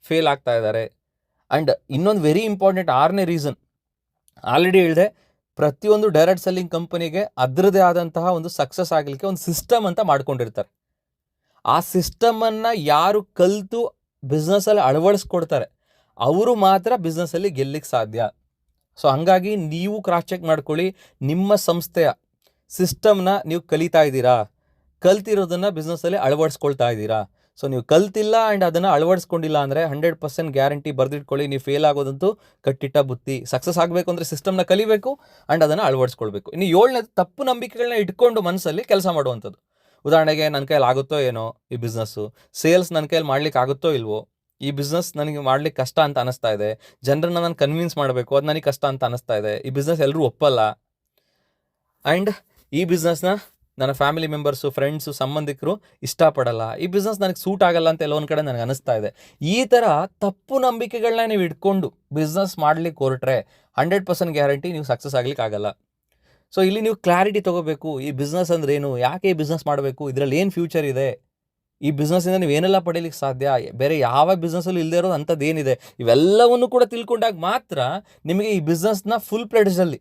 ಫೇಲ್ ಆಗ್ತಾ ಇದ್ದಾರೆ. ಆ್ಯಂಡ್ ಇನ್ನೊಂದು ವೆರಿ ಇಂಪಾರ್ಟೆಂಟ್ ಆರನೇ ರೀಸನ್ ಆಲ್ರೆಡಿ ಹೇಳಿದೆ, ಪ್ರತಿಯೊಂದು ಡೈರೆಕ್ಟ್ ಸೆಲ್ಲಿಂಗ್ ಕಂಪನಿಗೆ ಅದರದೇ ಆದಂತಹ ಒಂದು ಸಕ್ಸಸ್ ಆಗಲಿಕ್ಕೆ ಒಂದು ಸಿಸ್ಟಮ್ ಅಂತ ಮಾಡ್ಕೊಂಡಿರ್ತಾರೆ. ಆ ಸಿಸ್ಟಮನ್ನು ಯಾರು ಕಲಿತು ಬಿಸ್ನೆಸ್ಸಲ್ಲಿ ಅಳವಡಿಸ್ಕೊಡ್ತಾರೆ, ಅವರು ಮಾತ್ರ ಬಿಸ್ನೆಸ್ಸಲ್ಲಿ ಗೆಲ್ಲಿಕ್ಕೆ ಸಾಧ್ಯ. ಸೊ ಹಂಗಾಗಿ ನೀವು ಕ್ರಾಸ್ ಚೆಕ್ ಮಾಡ್ಕೊಳ್ಳಿ, ನಿಮ್ಮ ಸಂಸ್ಥೆಯ ಸಿಸ್ಟಮ್ನ ನೀವು ಕಲಿತಾ ಇದ್ದೀರಾ? ಕಲ್ತಿರೋದನ್ನು ಬಿಸ್ನೆಸ್ಸಲ್ಲಿ ಅಳವಡಿಸ್ಕೊಳ್ತಾ ಇದ್ದೀರಾ? ಸೊ ನೀವು ಕಲ್ತಿಲ್ಲ ಆ್ಯಂಡ್ ಅದನ್ನು ಅಳವಡಿಸ್ಕೊಂಡಿಲ್ಲ ಅಂದರೆ ಹಂಡ್ರೆಡ್ ಪರ್ಸೆಂಟ್ ಗ್ಯಾರಂಟಿ ಬರೆದಿಟ್ಕೊಳ್ಳಿ. ನೀವು ಫೇಲ್ ಆಗೋದಂತೂ ಕಟ್ಟಿಟ್ಟ ಬುತ್ತಿ. ಸಕ್ಸಸ್ ಆಗಬೇಕು ಅಂದರೆ ಸಿಸ್ಟಮ್ನ ಕಲಿಬೇಕು ಆ್ಯಂಡ್ ಅದನ್ನು ಅಳವಡಿಸ್ಕೊಳ್ಬೇಕು. ಇನ್ನು ಏಳನೇದು ತಪ್ಪು ನಂಬಿಕೆಗಳನ್ನ ಇಟ್ಕೊಂಡು ಮನಸ್ಸಲ್ಲಿ ಕೆಲಸ ಮಾಡುವಂಥದ್ದು. ಉದಾಹರಣೆಗೆ ನನ್ನ ಕೈಯಲ್ಲಿ ಆಗುತ್ತೋ ಏನೋ ಈ ಬಿಸ್ನೆಸ್ಸು ಸೇಲ್ಸ್ ನನ್ನ ಕೈಯಲ್ಲಿ ಮಾಡ್ಲಿಕ್ಕೆ ಆಗುತ್ತೋ ಇಲ್ವೋ, ಈ ಬಿಸ್ನೆಸ್ ನನಗೆ ಮಾಡ್ಲಿಕ್ಕೆ ಕಷ್ಟ ಅಂತ ಅನಿಸ್ತಾ ಇದೆ. ಜನರನ್ನ ನಾನು ಕನ್ವಿನ್ಸ್ ಮಾಡಬೇಕು, ಅದು ನನಗೆ ಕಷ್ಟ ಅಂತ ಅನಿಸ್ತಾ ಇದೆ. ಈ ಬಿಸ್ನೆಸ್ ಎಲ್ಲರೂ ಒಪ್ಪಲ್ಲ. ಆ್ಯಂಡ್ ಈ ಬಿಸ್ನೆಸ್ನ ನನ್ನ ಫ್ಯಾಮಿಲಿ ಮೆಂಬರ್ಸು, ಫ್ರೆಂಡ್ಸು, ಸಂಬಂಧಿಕರು ಇಷ್ಟಪಡಲ್ಲ. ಈ ಬಿಸ್ನೆಸ್ ನನಗೆ ಸೂಟ್ ಆಗಲ್ಲ ಅಂತ ಎಲ್ಲೊಂದು ಕಡೆ ನನಗೆ ಅನಿಸ್ತಾ ಇದೆ. ಈ ಥರ ತಪ್ಪು ನಂಬಿಕೆಗಳನ್ನ ನೀವು ಇಟ್ಕೊಂಡು ಬಿಸ್ನೆಸ್ ಮಾಡಲಿಕ್ಕೆ ಹೊರಟ್ರೆ ಹಂಡ್ರೆಡ್ ಪರ್ಸೆಂಟ್ ಗ್ಯಾರಂಟಿ ನೀವು ಸಕ್ಸಸ್ ಆಗ್ಲಿಕ್ಕೆ ಆಗಲ್ಲ. ಸೊ, ಇಲ್ಲಿ ನೀವು ಕ್ಲಾರಿಟಿ ತೊಗೋಬೇಕು. ಈ ಬಿಸ್ನೆಸ್ ಅಂದ್ರೆ ಏನು? ಯಾಕೆ ಈ ಬಿಸ್ನೆಸ್ ಮಾಡಬೇಕು? ಇದರಲ್ಲಿ ಏನು ಫ್ಯೂಚರ್ ಇದೆ? ಈ ಬಿಸ್ನೆಸ್ಸಿಂದ ನೀವು ಏನೆಲ್ಲ ಪಡೀಲಿಕ್ಕೆ ಸಾಧ್ಯ? ಬೇರೆ ಯಾವ ಬಿಸ್ನೆಸ್ಸಲ್ಲೂ ಇಲ್ಲದೆ ಇರೋದು ಅಂಥದ್ದು ಏನಿದೆ ಇವೆಲ್ಲವನ್ನು ಕೂಡ ತಿಳ್ಕೊಂಡಾಗ ಮಾತ್ರ ನಿಮಗೆ ಈ ಬಿಸ್ನೆಸ್ನ ಫುಲ್ ಪ್ಲೆಡ್ಜಲ್ಲಿ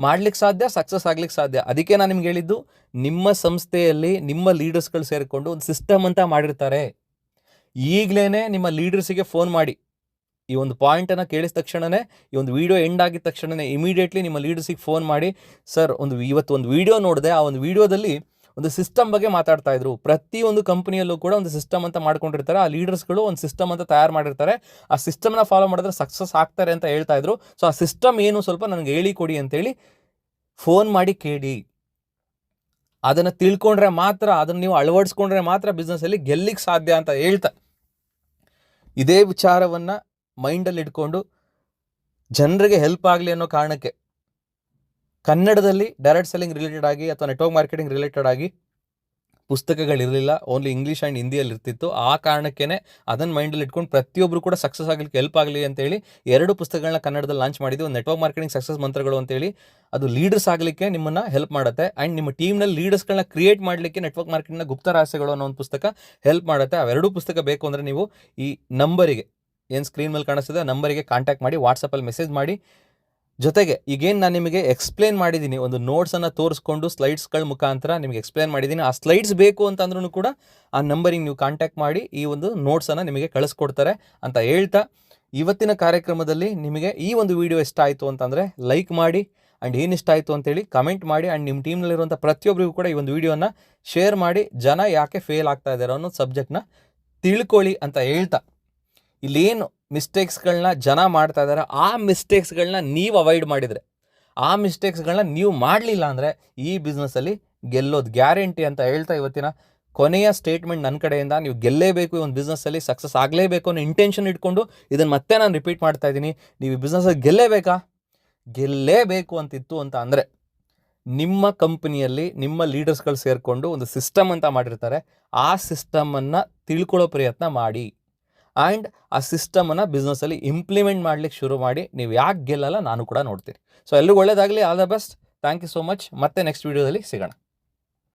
ಮಾಡ್ಲಿಕ್ಕೆ ಸಾಧ್ಯ ಸಕ್ಸಸ್ ಆಗ್ಲಿಕ್ಕೆ ಸಾಧ್ಯ. ಅದಕ್ಕೆ ನಾನು ನಿಮ್ಗೆ ಹೇಳಿದ್ದು, ನಿಮ್ಮ ಸಂಸ್ಥೆಯಲ್ಲಿ ನಿಮ್ಮ ಲೀಡರ್ಸ್ಗಳು ಸೇರಿಕೊಂಡು ಒಂದು ಸಿಸ್ಟಮ್ ಅಂತ ಮಾಡಿರ್ತಾರೆ. ಈಗಲೇ ನಿಮ್ಮ ಲೀಡರ್ಸಿಗೆ ಫೋನ್ ಮಾಡಿ. ಈ ಒಂದು ಪಾಯಿಂಟನ್ನು ಕೇಳಿದ ತಕ್ಷಣವೇ ಈ ಒಂದು ವಿಡಿಯೋ ಎಂಡ್ ಆಗಿದ ತಕ್ಷಣವೇ ಇಮಿಡಿಯೇಟ್ಲಿ ನಿಮ್ಮ ಲೀಡರ್ಸಿಗೆ ಫೋನ್ ಮಾಡಿ, ಸರ್, ಒಂದು ಇವತ್ತು ಒಂದು ವಿಡಿಯೋ ನೋಡಿದೆ, ಆ ಒಂದು ವಿಡಿಯೋದಲ್ಲಿ ಒಂದು ಸಿಸ್ಟಮ್ ಬಗ್ಗೆ ಮಾತಾಡ್ತಾ ಇದ್ರು. ಒಂದು ಕಂಪನಿಯಲ್ಲೂ ಕೂಡ ಒಂದು ಸಿಸ್ಟಮ್ ಅಂತ ಮಾಡ್ಕೊಂಡಿರ್ತಾರೆ. ಆ ಲೀಡರ್ಸ್ಗಳು ಒಂದು ಸಿಸ್ಟಮ್ ಅಂತ ತಯಾರು ಮಾಡಿರ್ತಾರೆ. ಆ ಸಿಸ್ಟಮ್ನ ಫಾಲೋ ಮಾಡಿದ್ರೆ ಸಕ್ಸಸ್ ಆಗ್ತಾರೆ ಅಂತ ಹೇಳ್ತಾ ಇದ್ರು. ಸೊ, ಆ ಸಿಸ್ಟಮ್ ಏನು ಸ್ವಲ್ಪ ನನಗೆ ಹೇಳಿ ಕೊಡಿ ಅಂತೇಳಿ ಫೋನ್ ಮಾಡಿ ಕೇಳಿ. ಅದನ್ನು ತಿಳ್ಕೊಂಡ್ರೆ ಮಾತ್ರ, ಅದನ್ನು ನೀವು ಅಳವಡಿಸ್ಕೊಂಡ್ರೆ ಮಾತ್ರ ಬಿಸ್ನೆಸ್ಸಲ್ಲಿ ಗೆಲ್ಲಿಕ್ಕೆ ಸಾಧ್ಯ ಅಂತ ಹೇಳ್ತಾ. ಇದೇ ವಿಚಾರವನ್ನು ಮೈಂಡಲ್ಲಿ ಇಟ್ಕೊಂಡು ಜನರಿಗೆ ಹೆಲ್ಪ್ ಆಗಲಿ ಅನ್ನೋ ಕಾರಣಕ್ಕೆ ಕನ್ನಡದಲ್ಲಿ ಡೈರೆಕ್ಟ್ ಸೆಲ್ಲಿಂಗ್ ರಿಲೇಟೆಡ್ ಆಗಿ ಅಥವಾ ನೆಟ್ವರ್ಕ್ ಮಾರ್ಕೆಟಿಂಗ್ ರಿಲೇಟೆಡ್ ಆಗಿ ಪುಸ್ತಕಗಳಿರಲಿಲ್ಲ ಓನ್ಲಿ ಇಂಗ್ಲೀಷ್ ಆ್ಯಂಡ್ ಹಿಂದಿಯಲ್ಲಿ ಇರ್ತಿತ್ತು. ಆ ಕಾರಣಕ್ಕೇ ಅದನ್ನು ಮೈಂಡಲ್ಲಿ ಇಟ್ಕೊಂಡು ಪ್ರತಿಯೊಬ್ಬರು ಕೂಡ ಸಕ್ಸಸ್ ಆಗಲಿಕ್ಕೆ ಹೆಲ್ಪ್ ಆಗಲಿ ಅಂತೇಳಿ ಎರಡು ಪುಸ್ತಕಗಳನ್ನ ಕನ್ನಡದಲ್ಲಿ ಲಾಂಚ್ ಮಾಡಿದ್ವಿ. ಒಂದು ನೆಟ್ವರ್ಕ್ ಮಾರ್ಕೆಟಿಂಗ್ ಸಕ್ಸಸ್ ಮಂತ್ರಗಳು ಅಂತೇಳಿ ಅದು ಲೀಡರ್ಸ್ ಆಗಲಿಕ್ಕೆ ನಿಮ್ಮನ್ನು ಹೆಲ್ಪ್ ಮಾಡುತ್ತೆ. ಆ್ಯಂಡ್ ನಿಮ್ಮ ಟೀಮ್ನಲ್ಲಿ ಲೀಡರ್ಸ್ಗಳನ್ನ ಕ್ರಿಯೇಟ್ ಮಾಡಲಿಕ್ಕೆ ನೆಟ್ವರ್ಕ್ ಮಾರ್ಕೆಟಿಂಗ್ನ ಗುಪ್ತ ರಹಸ್ಯಗಳು ಅನ್ನೋ ಒಂದು ಪುಸ್ತಕ ಹೆಲ್ಪ್ ಮಾಡುತ್ತೆ. ಅವೆರಡೂ ಪುಸ್ತಕ ಬೇಕು ಅಂದರೆ ನೀವು ಈ ನಂಬರಿಗೆ ಏನು ಸ್ಕ್ರೀನ್ ಮೇಲೆ ಕಾಣಿಸ್ತದೆ ನಂಬರಿಗೆ ಕಾಂಟ್ಯಾಕ್ಟ್ ಮಾಡಿ ವಾಟ್ಸಪ್ಪಲ್ಲಿ ಮೆಸೇಜ್ ಮಾಡಿ. ಜೊತೆಗೆ, ಈಗೇನು ನಾನು ನಿಮಗೆ ಎಕ್ಸ್ಪ್ಲೇನ್ ಮಾಡಿದ್ದೀನಿ ಒಂದು ನೋಟ್ಸನ್ನು ತೋರಿಸ್ಕೊಂಡು ಸ್ಲೈಡ್ಸ್ಗಳ ಮುಖಾಂತರ ನಿಮಗೆ ಎಕ್ಸ್ಪ್ಲೇನ್ ಮಾಡಿದ್ದೀನಿ ಆ ಸ್ಲೈಡ್ಸ್ ಬೇಕು ಅಂತಂದ್ರೂ ಕೂಡ ಆ ನಂಬರಿಗೆ ನೀವು ಕಾಂಟ್ಯಾಕ್ಟ್ ಮಾಡಿ ಈ ಒಂದು ನೋಟ್ಸನ್ನು ನಿಮಗೆ ಕಳಿಸ್ಕೊಡ್ತಾರೆ ಅಂತ ಹೇಳ್ತಾ, ಇವತ್ತಿನ ಕಾರ್ಯಕ್ರಮದಲ್ಲಿ ನಿಮಗೆ ಈ ಒಂದು ವಿಡಿಯೋ ಇಷ್ಟ ಆಯಿತು ಅಂತಂದರೆ ಲೈಕ್ ಮಾಡಿ ಆ್ಯಂಡ್ ಏನು ಇಷ್ಟ ಆಯಿತು ಅಂತೇಳಿ ಕಮೆಂಟ್ ಮಾಡಿ ಆ್ಯಂಡ್ ನಿಮ್ಮ ಟೀಮ್ನಲ್ಲಿರುವಂಥ ಪ್ರತಿಯೊಬ್ಬರಿಗೂ ಕೂಡ ಈ ಒಂದು ವಿಡಿಯೋನ ಶೇರ್ ಮಾಡಿ ಜನ ಯಾಕೆ ಫೇಲ್ ಆಗ್ತಾ ಇದ್ದಾರೆ ಅನ್ನೋ ಸಬ್ಜೆಕ್ಟ್ನ ತಿಳ್ಕೊಳ್ಳಿ ಅಂತ ಹೇಳ್ತಾ. ಇಲ್ಲೇನು ಮಿಸ್ಟೇಕ್ಸ್ಗಳನ್ನ ಜನ ಮಾಡ್ತಾ ಇದ್ದಾರೆ ಆ ಮಿಸ್ಟೇಕ್ಸ್ಗಳನ್ನ ನೀವು ಅವಾಯ್ಡ್ ಮಾಡಿದರೆ. ಆ ಮಿಸ್ಟೇಕ್ಸ್ಗಳನ್ನ ನೀವು ಮಾಡಲಿಲ್ಲ ಅಂದರೆ ಈ ಬಿಸ್ನೆಸ್ಸಲ್ಲಿ ಗೆಲ್ಲೋದು ಗ್ಯಾರಂಟಿ ಅಂತ ಹೇಳ್ತಾ ಇವತ್ತಿನ ಕೊನೆಯ ಸ್ಟೇಟ್ಮೆಂಟ್ ನನ್ನ ಕಡೆಯಿಂದ. ನೀವು ಗೆಲ್ಲೇಬೇಕು ಈ ಒಂದು ಬಿಸ್ನೆಸ್ಸಲ್ಲಿ ಸಕ್ಸಸ್ ಆಗಲೇಬೇಕು ಅನ್ನೋ ಇಂಟೆನ್ಷನ್ ಇಟ್ಕೊಂಡು ಇದನ್ನು ಮತ್ತೆ ನಾನು ರಿಪೀಟ್ ಮಾಡ್ತಾ ಇದ್ದೀನಿ. ನೀವು ಈ ಬಿಸ್ನೆಸ್ಸಲ್ಲಿ ಗೆಲ್ಲೇಬೇಕಾ? ಗೆಲ್ಲೇಬೇಕು ಅಂತಿತ್ತು ಅಂತ ಅಂದರೆ ನಿಮ್ಮ ಕಂಪ್ನಿಯಲ್ಲಿ ನಿಮ್ಮ ಲೀಡರ್ಸ್ಗಳು ಸೇರಿಕೊಂಡು ಒಂದು ಸಿಸ್ಟಮ್ ಅಂತ ಮಾಡಿರ್ತಾರೆ. ಆ ಸಿಸ್ಟಮನ್ನು ತಿಳ್ಕೊಳ್ಳೋ ಪ್ರಯತ್ನ ಮಾಡಿ. ಆ್ಯಂಡ್ ಆ ಸಿಸ್ಟಮನ್ನು ಬಿಸ್ನೆಸ್ಸಲ್ಲಿ ಇಂಪ್ಲಿಮೆಂಟ್ ಮಾಡ್ಲಿಕ್ಕೆ ಶುರು ಮಾಡಿ, ನೀವು ಯಾಕೆ ಗೆಲ್ಲಲ್ಲ ನಾನು ಕೂಡ ನೋಡ್ತೀನಿ. ಸೊ ಎಲ್ರಿಗೂ ಒಳ್ಳೇದಾಗಲಿ. All the best thank you so much ಮತ್ತೆ ನೆಕ್ಸ್ಟ್ ವೀಡಿಯೋದಲ್ಲಿ ಸಿಗೋಣ.